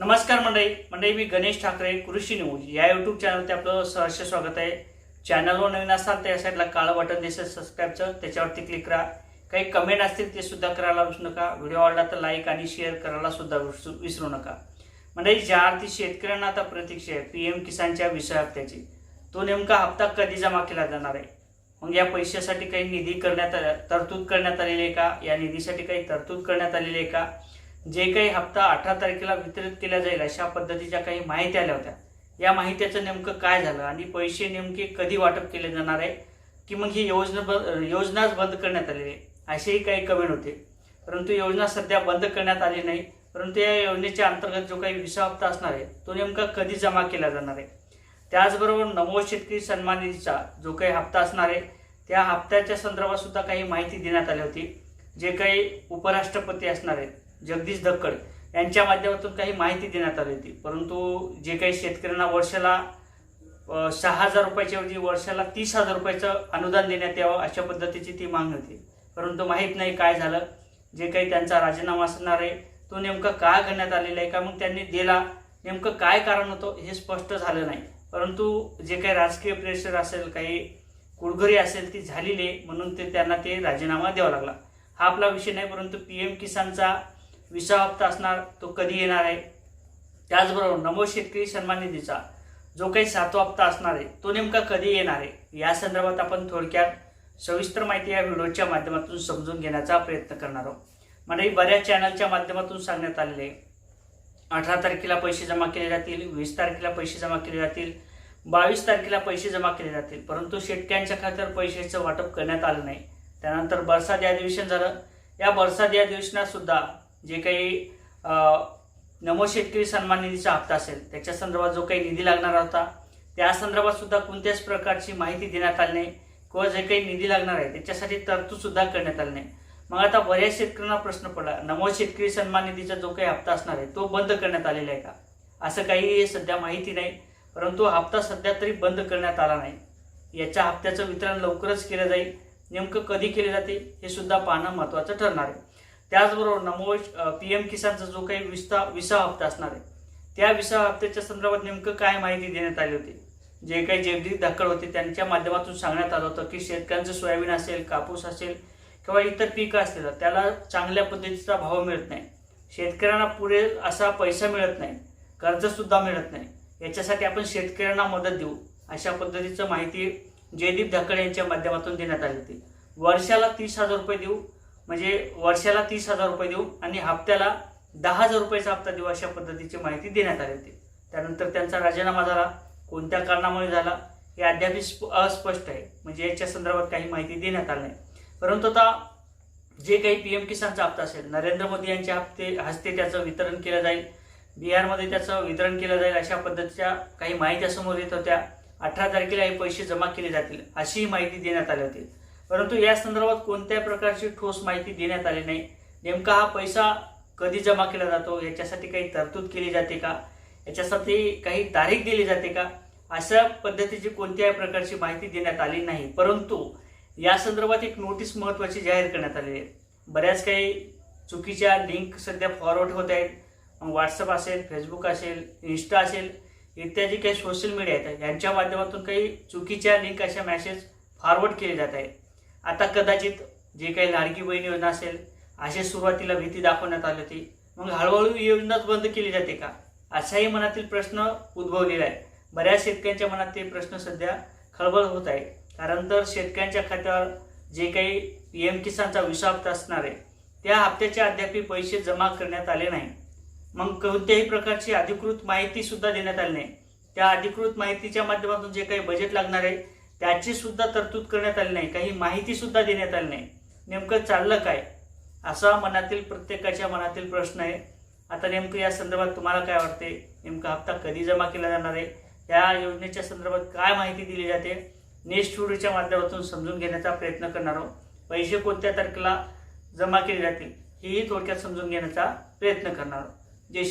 नमस्कार मंडळी. मंडळी मी गणेश ठाकरे कृषी न्यूज. या यूट्यूब चॅनलवरती आपलं सहर्ष स्वागत आहे. चॅनलवर नवीन असाल तर या साईडला काळं बटन दिसेल सबस्क्राईबचं त्याच्यावरती क्लिक करा. काही कमेंट असतील ते सुद्धा करायला विसरू नका. व्हिडिओ आवडला तर लाईक आणि शेअर करायला सुद्धा विसरू नका. मंडळी ज्या अर्थी शेतकऱ्यांना आता प्रतीक्षा आहे पी एम किसानच्या विषय हप्त्याची तो नेमका हप्ता कधी जमा केला जाणार आहे? मग या पैशासाठी काही निधी करण्यात तरतूद करण्यात आलेली आहे का? या निधीसाठी काही तरतूद करण्यात आलेली आहे का? जे काही हप्ता अठरा तारखेला वितरित केला जाईल अशा पद्धतीच्या काही माहिती आल्या होत्या. या माहितीचं नेमकं काय झालं आणि पैसे नेमके कधी वाटप केले जाणार आहे की मग ही योजना बंद योजनाच बंद करण्यात आलेली आहे असेही काही कमेंट होते. परंतु योजना सध्या बंद करण्यात आली नाही परंतु या योजनेच्या अंतर्गत जो काही विसा हप्ता असणार आहे तो नेमका कधी जमा केला जाणार आहे? त्याचबरोबर नमो शेतकरी सन्मान निधीचा जो काही हप्ता असणार आहे त्या हप्त्याच्या संदर्भात सुद्धा काही माहिती देण्यात आली होती. जे काही उपराष्ट्रपती असणार आहेत जगदीश धक्कड यांच्या माध्यमातून काही माहिती देण्यात आली होती. परंतु जे काही शेतकऱ्यांना वर्षाला सहा हजार रुपयाच्याऐवजी वर्षाला तीस हजार रुपयाचं अनुदान देण्यात यावं अशा पद्धतीची ती मागणी होती. परंतु माहीत नाही काय झालं जे काही त्यांचा राजीनामा असणार आहे तो नेमका का करण्यात आलेला आहे का मग त्यांनी दिला नेमकं काय कारण होतं हे स्पष्ट झालं नाही. परंतु जे काही राजकीय प्रेशर असेल काही कुडघरी असेल ती झालेली आहे म्हणून ते त्यांना ते राजीनामा द्यावा लागला. हा आपला विषय नाही परंतु पी एम किसानचा विसा हप्ता असणार तो कधी येणार आहे? त्याचबरोबर नमो शेतकरी सन्मान निधीचा जो काही सातवा हप्ता असणार आहे तो नेमका कधी येणार आहे? या संदर्भात आपण थोडक्यात सविस्तर माहिती या व्हिडिओच्या माध्यमातून समजून घेण्याचा प्रयत्न करणार आहोत. म्हणजे बऱ्याच चॅनलच्या माध्यमातून सांगण्यात आलेले आहे. अठरा तारखेला पैसे जमा केले जातील वीस तारखेला पैसे जमा केले जातील बावीस तारखेला पैसे जमा केले जातील. परंतु शेतकऱ्यांच्या खात्यावर पैशाचं वाटप करण्यात आलं नाही. त्यानंतर बरसात अधिवेशन झालं. या बरसात अधिवेशनात सुद्धा जे काही नमो शेतकरी सन्मान निधीचा हप्ता असेल त्याच्या संदर्भात जो काही निधी लागणार होता त्या संदर्भात सुद्धा कोणत्याच प्रकारची माहिती देण्यात आली नाही किंवा जे काही निधी लागणार आहे त्याच्यासाठी तरतूद सुद्धा करण्यात आली नाही. मग आता बऱ्याच शेतकऱ्यांना प्रश्न पडला नमो शेतकरी सन्मान निधीचा जो काही हप्ता असणार आहे तो बंद करण्यात आलेला आहे का? असं काही सध्या माहिती नाही परंतु हप्ता सध्या तरी बंद करण्यात आला नाही. याच्या हप्त्याचं वितरण लवकरच केलं जाईल नेमकं कधी केले जाते हे सुद्धा पाहणं महत्त्वाचं ठरणार आहे. त्याचबरोबर नमो पी एम किसानचा जो काही विस्ता विसा हप्ता असणार आहे त्या विसा हप्त्याच्या संदर्भात नेमकं काय माहिती देण्यात आली होती? जे काही जगदीश धाकड होते त्यांच्या माध्यमातून सांगण्यात आलं होतं की शेतकऱ्यांचं सोयाबीन असेल कापूस असेल किंवा इतर पिकं असतील त्याला चांगल्या पद्धतीचा भाव मिळत नाही. शेतकऱ्यांना पुढे असा पैसा मिळत नाही कर्जसुद्धा मिळत नाही. याच्यासाठी आपण शेतकऱ्यांना मदत देऊ अशा पद्धतीचं माहिती जयदीप धाकड यांच्या माध्यमातून देण्यात आली होती. वर्षाला तीस हजार रुपये देऊ म्हणजे वर्षाला तीस हजार रुपये देऊ आणि हप्त्याला दहा हजार रुपयाचा हप्ता देऊ अशा पद्धतीची माहिती देण्यात आली होती. त्यानंतर त्यांचा राजीनामा झाला. कोणत्या कारणामुळे झाला? हे अद्याप स्प- अस्पष्ट आहे. म्हणजे याच्या संदर्भात काही माहिती देण्यात आली नाही. परंतु आता जे काही पी एम किसानचा हप्ता असेल नरेंद्र मोदी यांच्या हप्ते हस्ते त्याचं वितरण केलं जाईल बिहारमध्ये त्याचं वितरण केलं जाईल अशा पद्धतीच्या काही माहित्या समोर येत होत्या. अठरा तारखेला हे पैसे जमा केले जातील अशीही माहिती देण्यात आली होती. परंतु या संदर्भात कोणत्याही प्रकारची ठोस माहिती देण्यात आली नाही. नेमका हा पैसा कधी जमा केला जातो? याच्यासाठी काही तरतूद केली जाते का? याच्यासाठी काही तारीख दिली जाते का? अशा पद्धतीची कोणत्याही प्रकारची माहिती देण्यात आली नाही. परंतु या संदर्भात एक नोटीस महत्त्वाची जाहीर करण्यात आलेली आहे. बऱ्याच काही चुकीच्या लिंक सध्या फॉरवर्ड होत आहेत. मग व्हॉट्सअप असेल फेसबुक असेल इन्स्टा असेल इत्यादी काही सोशल मीडिया आहेत. यांच्या माध्यमातून काही चुकीच्या लिंक अशा मॅसेज फॉरवर्ड केले जात आहेत. आता कदाचित जे काही लाडकी बहीण योजना असेल असे सुरुवातीला भीती दाखवण्यात आली होती. मग हळूहळू योजनाच बंद केली जाते का? असाही मनातील प्रश्न उद्भवलेला आहे. बऱ्याच शेतकऱ्यांच्या मनात ते प्रश्न सध्या खळबळ होत आहे. कारण तर शेतकऱ्यांच्या खात्यावर जे काही पी एम किसानचा विसा हप्ता असणार आहे त्या हप्त्याचे अद्याप पैसे जमा करण्यात आले नाही. मग कोणत्याही प्रकारची अधिकृत माहिती सुद्धा देण्यात आली नाही. त्या अधिकृत माहितीच्या माध्यमातून जे काही बजेट लागणार आहे त्याची सुद्धा तरतूद करण्यात आली नाही काही माहिती सुद्धा देण्यात आली नाही. नेमकं चाललं काय? असा मनातील प्रत्येकाच्या मनातील प्रश्न आहे. आता नेमकं या संदर्भात तुम्हाला काय वाटते? नेमका हप्ता कधी जमा केला जाणार आहे? या योजनेच्या संदर्भात काय माहिती दिली जाते? नेक्स्ट व्हिडिओच्या माध्यमातून समजून घेण्याचा प्रयत्न करणार आहोत. पैसे कोणत्या तारखेला जमा केले जातील हेही थोडक्यात समजून घेण्याचा प्रयत्न करणार आहोत. जय शिव